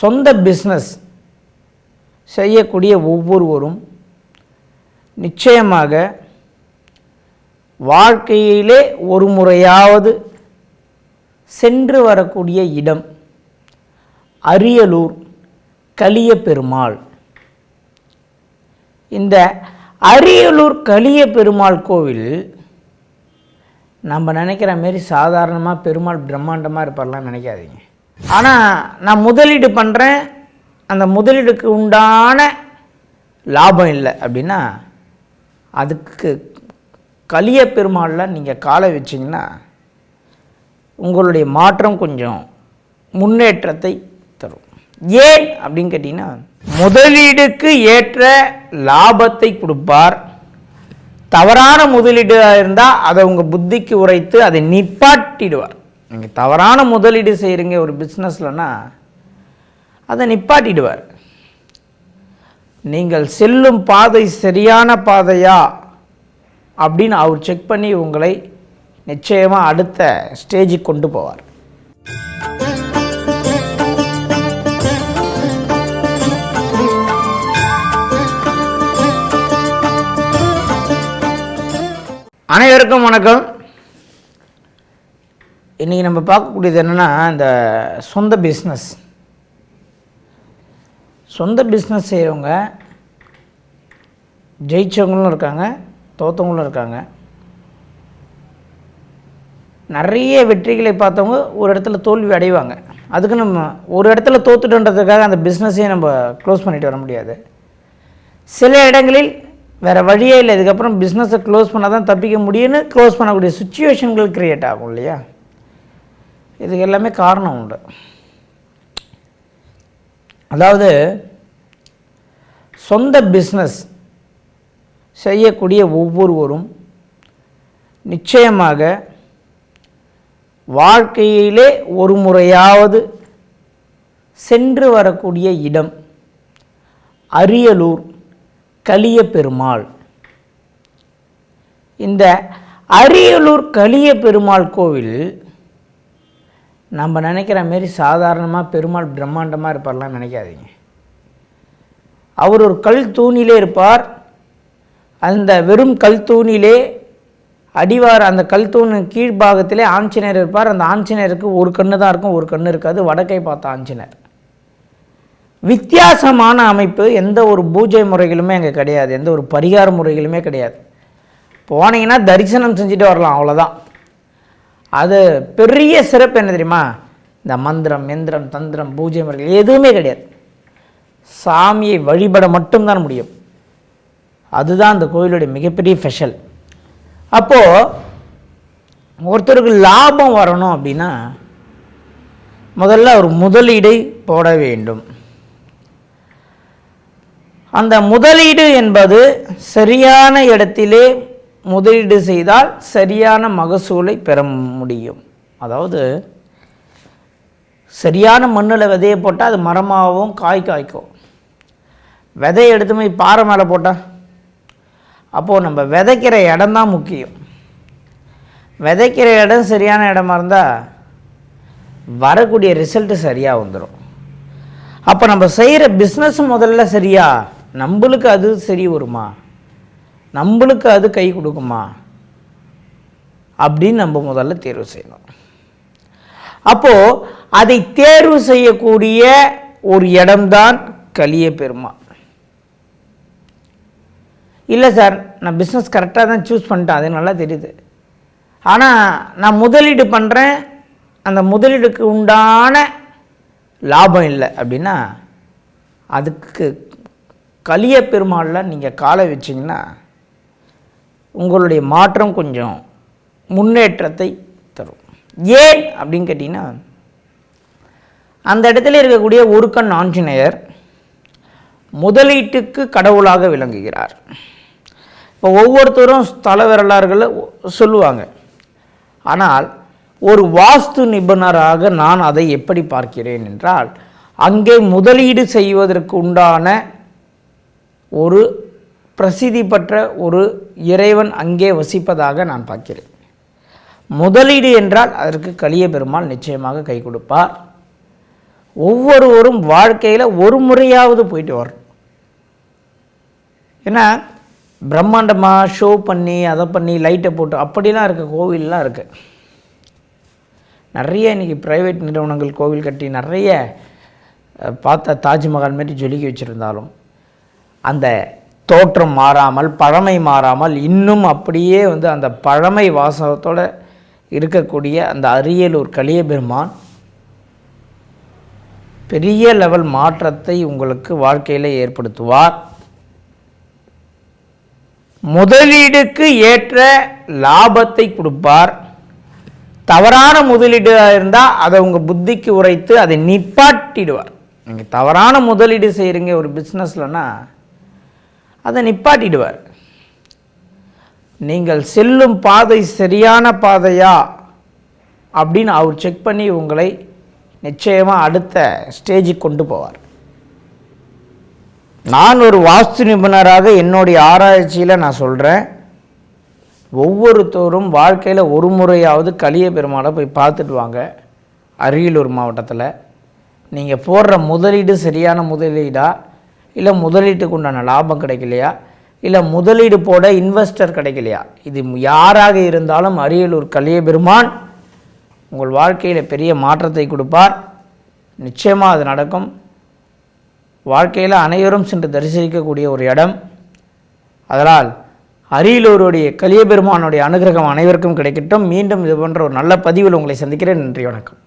சொந்த பிஸ்னஸ் செய்யக்கூடிய ஒவ்வொருவரும் நிச்சயமாக வாழ்க்கையிலே ஒரு முறையாவது சென்று வரக்கூடிய இடம் அரியலூர் கலிய பெருமாள் இந்த அரியலூர் கலிய பெருமாள் கோவில் நம்ம நினைக்கிற மாரி சாதாரணமாக பெருமாள் பிரம்மாண்டமாக இருப்பார்லாம் நினைக்காதீங்க. ஆனால் நான் முதலீடு பண்ணுறேன் அந்த முதலீடுக்கு உண்டான லாபம் இல்லை அப்படின்னா அதுக்கு கலிய பெருமாளில் நீங்கள் காலை வச்சிங்கன்னா உங்களுடைய மாற்றம் கொஞ்சம் முன்னேற்றத்தை தரும். ஏன் அப்படின்னு கேட்டிங்கன்னா முதலீடுக்கு ஏற்ற லாபத்தை கொடுப்பார். தவறான முதலீடாக இருந்தால் அதை உங்கள் புத்திக்கு உரைத்து அதை நிப்பாட்டிடுவார். நீங்கள் தவறான முதலீடு செய்கிறீங்க ஒரு பிஸ்னஸ்லன்னா அதை நிப்பாட்டிடுவார். நீங்கள் செல்லும் பாதை சரியான பாதையா அப்படின்னு அவர் செக் பண்ணி உங்களை நிச்சயமாக அடுத்த ஸ்டேஜுக்கு கொண்டு போவார். அனைவருக்கும் வணக்கம். இன்றைக்கி நம்ம பார்க்கக்கூடியது என்னென்னா இந்த சொந்த பிஸ்னஸ் சொந்த பிஸ்னஸ் செய்கிறவங்க ஜெயித்தவங்களும் இருக்காங்க தோத்தவங்களும் இருக்காங்க. நிறைய வெற்றிகளை பார்த்தவங்க ஒரு இடத்துல தோல்வி அடைவாங்க. அதுக்கு நம்ம ஒரு இடத்துல தோத்துட்டோன்றதுக்காக அந்த பிஸ்னஸையும் நம்ம க்ளோஸ் பண்ணிட்டு வர முடியாது. சில இடங்களில் வேறு வழியே இல்லை. இதுக்கப்புறம் பிஸ்னஸை க்ளோஸ் பண்ணால் தான் தப்பிக்க முடியும்னு க்ளோஸ் பண்ணக்கூடிய சுச்சுவேஷன்கள் க்ரியேட் ஆகும் இல்லையா? இதுக்கு எல்லாமே காரணம் உண்டு. அதாவது சொந்த பிஸ்னஸ் செய்யக்கூடிய ஒவ்வொருவரும் நிச்சயமாக வாழ்க்கையிலே ஒரு முறையாவது சென்று வரக்கூடிய இடம் அரியலூர் கலிய பெருமாள் இந்த அரியலூர் கலிய பெருமாள் கோவில் நம்ம நினைக்கிற மாரி சாதாரணமாக பெருமாள் பிரம்மாண்டமாக இருப்பார்லாம் நினைக்காதீங்க. அவர் ஒரு கல் தூணிலே இருப்பார். அந்த வெறும் கல் தூணிலே அடிவார் அந்த கல் தூண் கீழ்பாகத்திலே ஆஞ்சநேயர் இருப்பார். அந்த ஆஞ்சநேயருக்கு ஒரு கண்ணு தான் இருக்கும் ஒரு கண்ணு இருக்காது. வடக்கை பார்த்த ஆஞ்சநேயர். வித்தியாசமான அமைப்பு எந்த ஒரு பூஜை முறைகளுமே அங்கே கிடையாது. எந்த ஒரு பரிகார முறைகளுமே கிடையாது. போனீங்கன்னா தரிசனம் செஞ்சுட்டு வரலாம் அவ்வளோதான் அது பெரிய சிறப்பு என்ன தெரியுமா? இந்த மந்திரம் எந்திரம் தந்திரம் பூஜை முறைகள் எதுவுமே கிடையாது. சாமியை வழிபட மட்டும்தான் முடியும். அதுதான் அந்த கோயிலுடைய மிகப்பெரிய ஸ்பெஷல் அப்போது ஒருத்தருக்கு லாபம் வரணும் அப்படின்னா முதல்ல ஒரு முதலீடை போட வேண்டும். அந்த முதலீடு என்பது சரியான இடத்திலே முதலீடு செய்தால் சரியான மகசூலை பெற முடியும். அதாவது சரியான மண்ணில் விதையை போட்டால் அது மரமாகவும் காய் காய்க்கும். விதையை எடுத்து போய் பாறை மேலே போட்டால் அப்போது நம்ம விதைக்கிற இடம்தான் முக்கியம். விதைக்கிற இடம் சரியான இடமா இருந்தால் வரக்கூடிய ரிசல்ட்டு சரியாக வந்துடும் அப்போ நம்ம செய்கிற பிஸ்னஸ் முதல்ல சரியா? நம்மளுக்கு அது சரி வருமா? நம்மளுக்கு அது கை கொடுக்குமா? அப்படின்னு நம்ம முதல்ல தேர்வு செய்யணும். அப்போது அதை தேர்வு செய்யக்கூடிய ஒரு இடம்தான் கலிய பெருமாள். இல்லை சார் நான் பிஸ்னஸ் கரெக்டாக தான் சூஸ் பண்ணிட்டேன். அது நல்லா தெரியுது. ஆனால் நான் முதலீடு பண்ணுறேன் அந்த முதலீடுக்கு உண்டான லாபம் இல்லை அப்படின்னா அதுக்கு கலிய பெருமாளில் நீங்கள் காலை வச்சிங்கன்னா உங்களுடைய மாற்றம் கொஞ்சம் முன்னேற்றத்தை தரும். ஏன் அப்படின்னு கேட்டிங்கன்னா அந்த இடத்துல இருக்கக்கூடிய ஒரு கண் ஆஞ்சநேயர் முதலீட்டுக்கு கடவுளாக விளங்குகிறார். இப்போ ஒவ்வொருத்தரும் ஸ்தல வரலாறுகளை சொல்லுவாங்க. ஆனால் ஒரு வாஸ்து நிபுணராக நான் அதை எப்படி பார்க்கிறேன் என்றால் அங்கே முதலீடு செய்வதற்கு உண்டான ஒரு பிரசித்தி பெற்ற ஒரு இறைவன் அங்கே வசிப்பதாக நான் பார்க்கிறேன். முதலீடு என்றால் அதற்கு கலிய பெருமாள் நிச்சயமாக கை கொடுப்பார். ஒவ்வொருவரும் வாழ்க்கையில் ஒரு முறையாவது போயிட்டு வரணும். ஏன்னா பிரம்மாண்டமாக ஷோ பண்ணி அதை பண்ணி லைட்டை போட்டு அப்படிலாம் இருக்க கோவில்லாம் இருக்குது நிறைய இன்றைக்கி ப்ரைவேட் நிறுவனங்கள் கோவில் கட்டி நிறைய பார்த்தா பார்த்த தாஜ்மஹால் மாரி ஜொலிக்க வச்சுருந்தாலும் அந்த தோற்றம் மாறாமல் பழமை மாறாமல் இன்னும் அப்படியே வந்து அந்த பழமை வாசகத்தோட இருக்கக்கூடிய அந்த அரியலூர் கலியபெருமான் பெரிய லெவல் மாற்றத்தை உங்களுக்கு வாழ்க்கையில் ஏற்படுத்துவார். முதலீடுக்கு ஏற்ற லாபத்தை கொடுப்பார். தவறான முதலீடாக இருந்தால் அதை உங்கள் புத்திக்கு உரைத்து அதை நிப்பாட்டிடுவார். நீங்கள் தவறான முதலீடு செய்கிறீங்க ஒரு பிஸ்னஸ்லன்னா அதை நிப்பாட்டிடுவார். நீங்கள் செல்லும் பாதை சரியான பாதையா? அப்படின்னு அவர் செக் பண்ணி உங்களை நிச்சயமாக அடுத்த ஸ்டேஜுக்கு கொண்டு போவார். நான் ஒரு வாஸ்து நிபுணராக என்னுடைய ஆராய்ச்சியில் நான் சொல்கிறேன் ஒவ்வொருத்தோரும் வாழ்க்கையில் ஒரு முறையாவது கலிய பெருமாளை போய் பார்த்துட்டு வாங்க. அரியலூர் மாவட்டத்தில். நீங்கள் போடுற முதலீடு சரியான முதலீடாக இல்லை முதலீட்டுக்கு உண்டான லாபம் கிடைக்கலையா? இல்லை முதலீடு போட இன்வெஸ்டர் கிடைக்கலையா? இது யாராக இருந்தாலும் அரியலூர் கலிய பெருமான் உங்கள் வாழ்க்கையில் பெரிய மாற்றத்தை கொடுப்பார். நிச்சயமாக அது நடக்கும். வாழ்க்கையில் அனைவரும் சென்று தரிசிக்கக்கூடிய ஒரு இடம். அதனால் அரியலூருடைய கலியபெருமானுடைய அனுகிரகம் அனைவருக்கும் கிடைக்கட்டும். மீண்டும் இது போன்ற ஒரு நல்ல பதிவில் உங்களை சந்திக்கிறேன். நன்றி வணக்கம்.